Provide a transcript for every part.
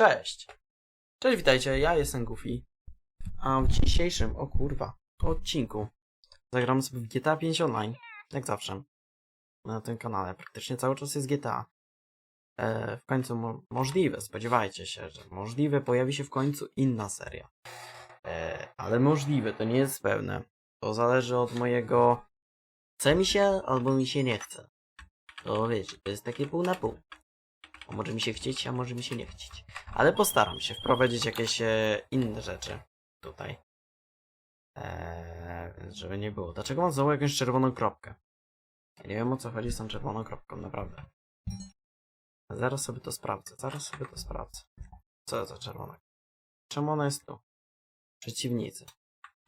Cześć! Cześć, witajcie, ja jestem Goofy. A w dzisiejszym, o kurwa, odcinku zagramy sobie w GTA 5 Online, jak zawsze, na tym kanale. Praktycznie cały czas jest GTA. E, w końcu mo możliwe, spodziewajcie się, że możliwe pojawi się w końcu inna seria. E, ale możliwe, to nie jest pewne. To zależy od mojego chce mi się, albo mi się nie chce. To wiecie, to jest takie pół na pół. Bo może mi się chcieć, a może mi się nie chcieć. Ale postaram się wprowadzić jakieś e, inne rzeczy tutaj. Eee, więc żeby nie było. Dlaczego mam znowu jakąś czerwoną kropkę? Ja nie wiem o co chodzi z tą czerwoną kropką, naprawdę. Zaraz sobie to sprawdzę, zaraz sobie to sprawdzę. Co za czerwona? Czemu ona jest tu? Przeciwnicy.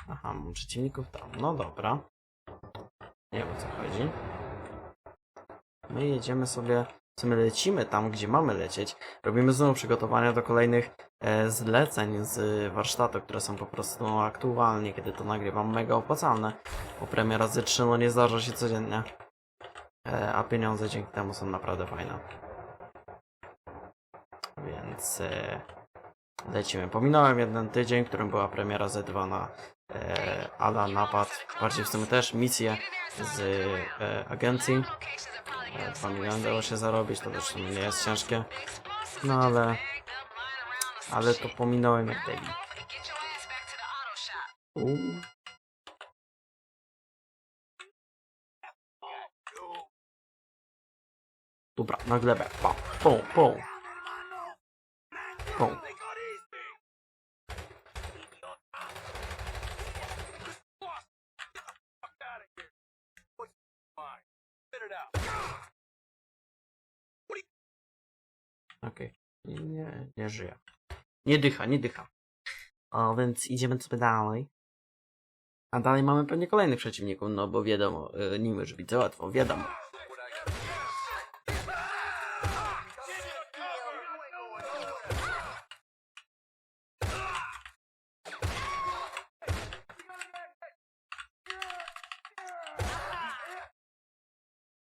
Aha, mam przeciwników tam. No dobra. Nie wiem o co chodzi. My jedziemy sobie, my lecimy tam, gdzie mamy lecieć. Robimy znowu przygotowania do kolejnych e, zleceń z warsztatu, które są po prostu no, aktualnie, kiedy to nagrywam, mega opłacalne. Bo premiera z 3 no nie zdarza się codziennie. E, a pieniądze dzięki temu są naprawdę fajne. Więc e, lecimy. Pominąłem jeden tydzień, w którym była premiera Z2 na e, Ala Napad. Bardziej w sumie też misję z e, agencji. E, 2 miliony dało się zarobić, to też nie jest ciężkie. No ale... Ale to pominąłem jak debil. Dobra, na glebę. Pum, pum. Pum. Okej. Nie, nie żyje. Nie dycha, nie dycha. O, więc idziemy sobie dalej. A dalej mamy pewnie kolejnych przeciwników, no bo wiadomo, y, nim już widzę łatwo, wiadomo.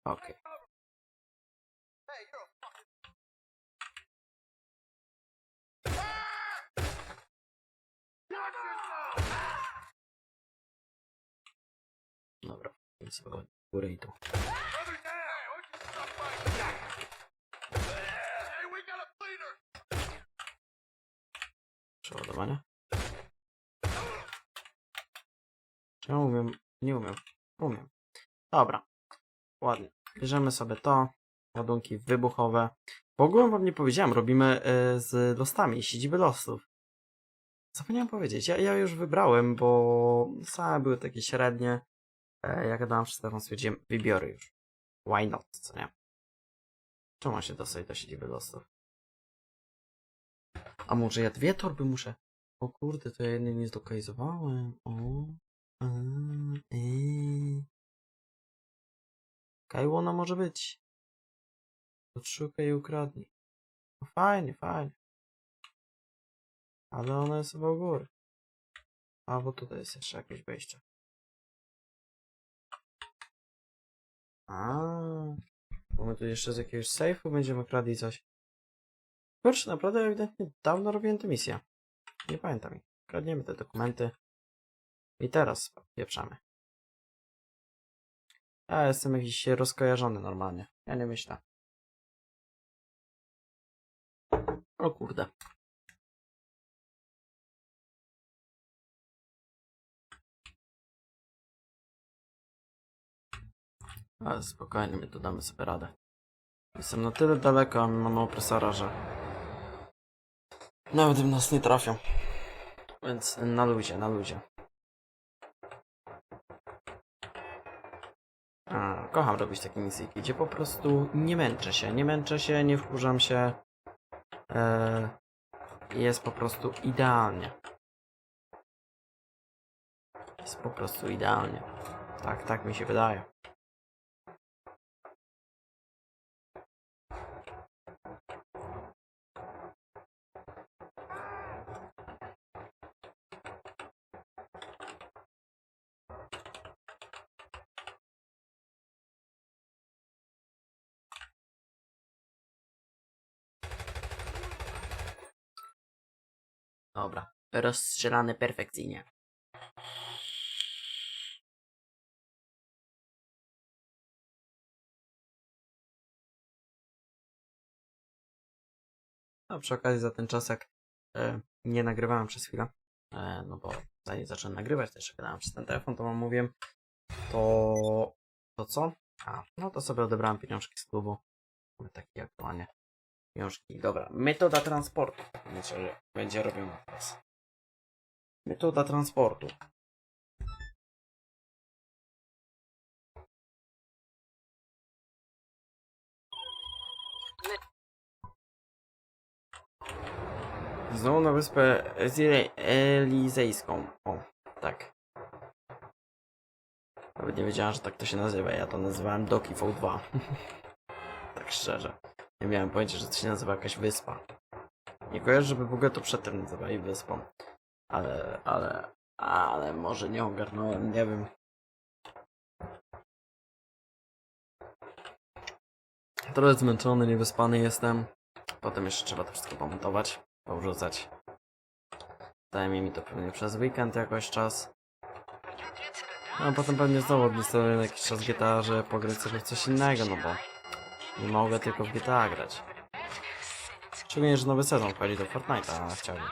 Okej. Dobra, więc sobie w górę i tu. Przeładowanie. Ja umiem? Nie umiem. Umiem. Dobra. Ładnie. Bierzemy sobie to. Ładunki wybuchowe. W ogóle wam nie powiedziałem, robimy y, z losami, siedziby losów. Zapomniałem powiedzieć, ja, ja już wybrałem, bo same były takie średnie. E, jak dałem wszystko, wam stwierdziłem, wybiorę już. Why not, co nie? Czemu się dostać do siedziby losów? A może ja dwie torby muszę? O kurde, to ja jednej nie zlokalizowałem. O. A, eee. Jaka ona może być? Odszukaj i ukradnij. No fajnie, fajnie. Ale ona jest u góry. A, bo tutaj jest jeszcze jakieś wejście. A, bo my tu jeszcze z jakiegoś sejfu będziemy kradli coś. Kurczę, naprawdę ewidentnie dawno robiłem tę misję. Nie pamiętam. Kradniemy te dokumenty. I teraz pieprzamy. Ja jestem jakiś rozkojarzony normalnie. Ja nie myślę. O kurde. Ale spokojnie, my tu damy sobie radę. Jestem na tyle daleko, a my mamy opresora, że nawet w nas nie trafią. Więc na luzie, na luzie. A, kocham robić takie misje, gdzie po prostu nie męczę się, nie męczę się, nie wkurzam się. Eee, jest po prostu idealnie. Jest po prostu idealnie. Tak, tak mi się wydaje. Dobra. Rozstrzelane perfekcyjnie. No, przy okazji za ten czas, jak e, nie nagrywałem przez chwilę, e, no bo zanim zacząłem nagrywać, też gadałem przez ten telefon, to wam mówiłem, to... to co? A, no to sobie odebrałem pieniążki z klubu. Mamy takie aktualnie Dobra, metoda transportu. Że będzie robiona teraz. Metoda transportu. Znowu na wyspę Elizejską. O, tak. Nawet nie wiedziałem, że tak to się nazywa. Ja to nazywałem Doki V2. tak szczerze. Nie miałem pojęcia, że to się nazywa jakaś wyspa. Nie kojarzę, żeby w ogóle to przedtem nazywali wyspą. Ale, ale, ale może nie ogarnąłem, nie wiem. Trochę zmęczony, niewyspany jestem. Potem jeszcze trzeba to wszystko pomontować, powrzucać. Zajmie mi to pewnie przez weekend jakoś czas. No a potem pewnie znowu na jakiś czas GTA, że pograć sobie w coś innego, no bo nie mogę tylko w GTA grać. Szczególnie, że nowy sezon wchodzi do Fortnite'a, a chciałbym.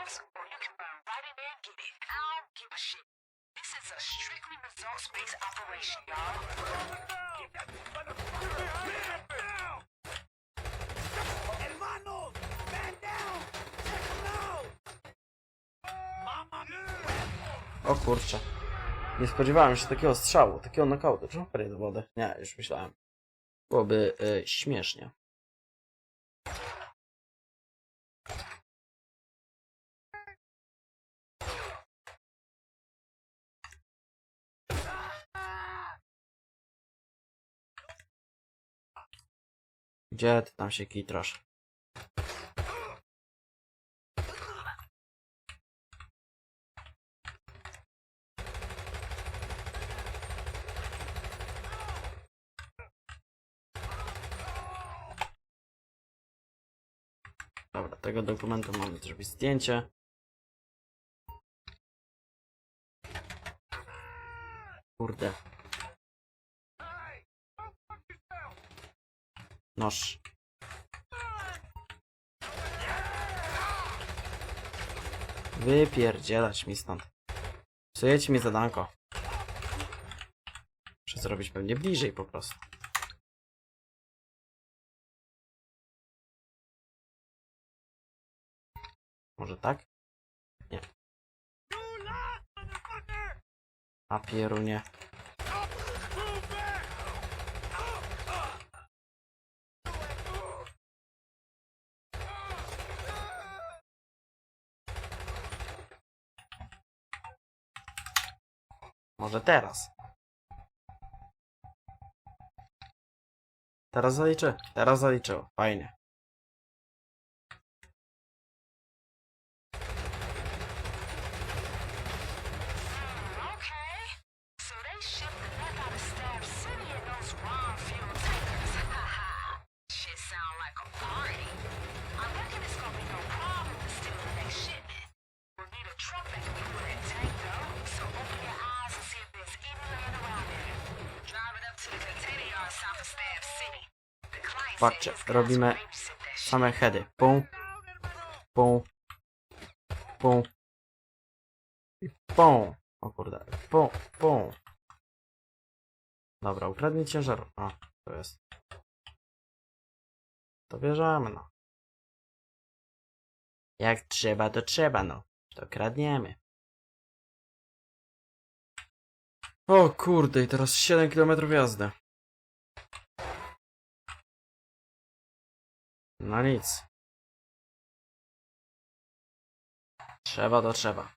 O kurczę. Nie spodziewałem się takiego strzału, takiego knockoutu. Czemu wpadnie do wody? Nie, już myślałem. Byłoby y, śmiesznie. Gdzie ty tam się kitrasz? Dobra, tego dokumentu mamy zrobić zdjęcie. Kurde. Noż. Wypierdzielać mi stąd. Psujecie mi zadanko. Muszę zrobić pewnie bliżej po prostu. Może tak? Nie. A pierunie. Może teraz. Teraz zaliczy. Teraz zaliczył. Fajnie. Patrzcie, robimy same heady. Pum, pum, pum. I pum. O kurde. Pum, pum. Dobra, ukradnij ciężar. A, to jest. To bierzemy, no. Jak trzeba, to trzeba, no. To kradniemy. O kurde, i teraz 7 km jazdy. No nic. Trzeba to trzeba.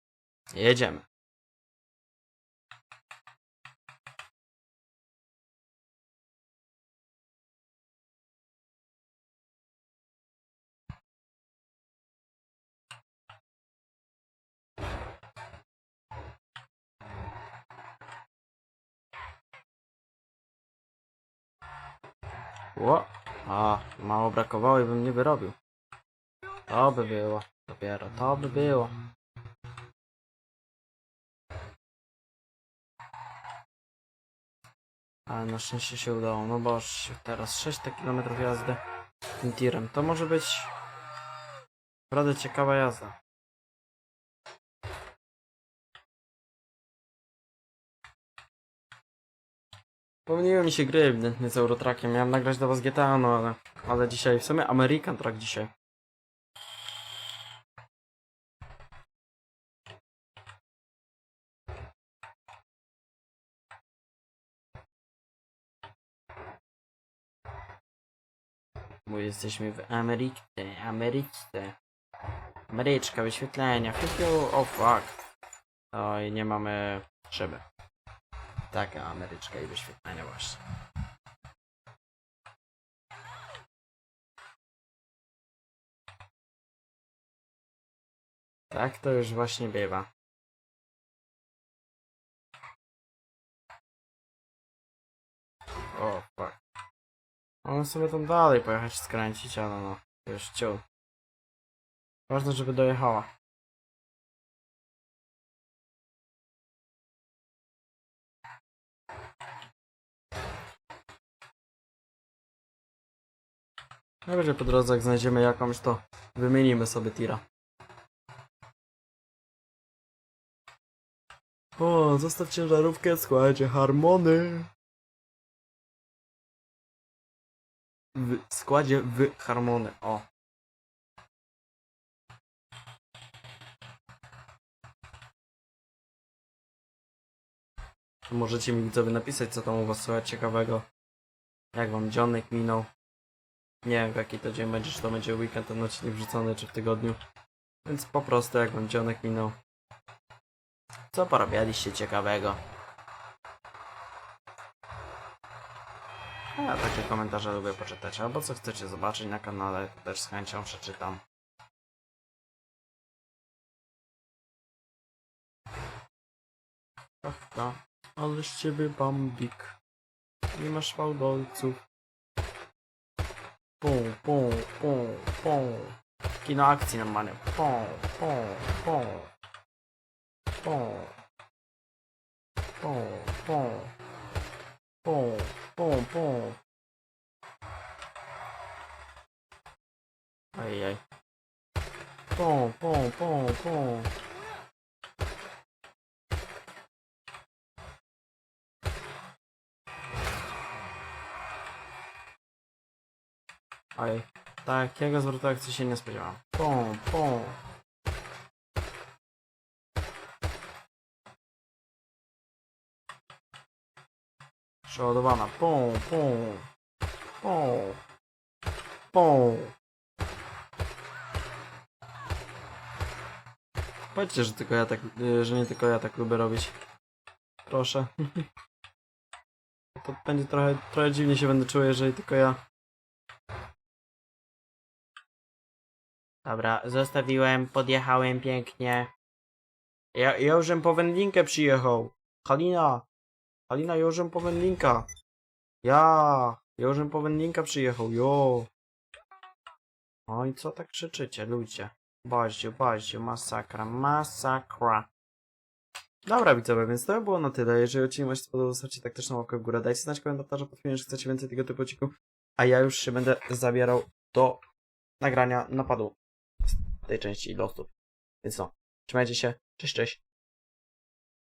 Jedziemy. Ło. A, mało brakowało i bym nie wyrobił. To by było. Dopiero to by było. Ale na szczęście się udało, no bo teraz 6 km jazdy tym tirem. To może być naprawdę ciekawa jazda. Pomyliły mi się gry ewidentnie z Eurotrackiem. Miałem nagrać do was GTA, no ale, ale dzisiaj w sumie American Track dzisiaj. Bo jesteśmy w Ameryce, Ameryce. Ameryczka, wyświetlenia, fiu, fiu, o fuck. Oj, nie mamy szyby. Taka Ameryczka i wyświetlenia właśnie. Tak to już właśnie bywa. O, fuck. On sobie tam dalej pojechać skręcić, ale no, już ciął. Ważne, żeby dojechała. Najwyżej po drodze, jak znajdziemy jakąś, to wymienimy sobie tira. O, zostaw ciężarówkę, słuchajcie, harmony. W składzie w harmony, o. Możecie mi widzowie napisać, co tam u was słychać ciekawego. Jak wam dzionek minął. Nie wiem w jaki to dzień będzie, czy to będzie weekend, ten odcinek wrzucony, czy w tygodniu. Więc po prostu jak wam dzionek minął. Co porobialiście ciekawego? A Ja takie komentarze lubię poczytać, albo co chcecie zobaczyć na kanale, też z chęcią przeczytam. Kawka, ale z ciebie bambik. Nie masz fałdolców. Pum, pum, pum, pum. Kino akcji normalnie. Pum, pum, pum. Pum. Pum, pum. Pum, pum, pum. Ajaj. Pum, pum, pum, pum. Oj, takiego zwrotu akcji się nie spodziewałem. Pum, pum. Przeładowana. Pum, pum. Pum. Pum. Powiedzcie, że tylko ja tak, y, że nie tylko ja tak lubię robić. Proszę. To będzie trochę, trochę dziwnie się będę czuł, jeżeli tylko ja. Dobra, zostawiłem, podjechałem pięknie. Ja, ja już po wędlinkę przyjechał. Halina, Halina, ja już po wędlinka. Ja, ja już po wędlinka przyjechał, jo. O i co tak krzyczycie, ludzie? Baździu, baździu, masakra, masakra. Dobra widzowie, więc to by było na tyle. Jeżeli odcinek Wam się spodobał, zostawcie taktyczną łapkę w górę. Dajcie znać w komentarzu pod filmem, że chcecie więcej tego typu odcinków. A ja już się będę zabierał do nagrania napadu tej części losów. Więc no, trzymajcie się, cześć, cześć.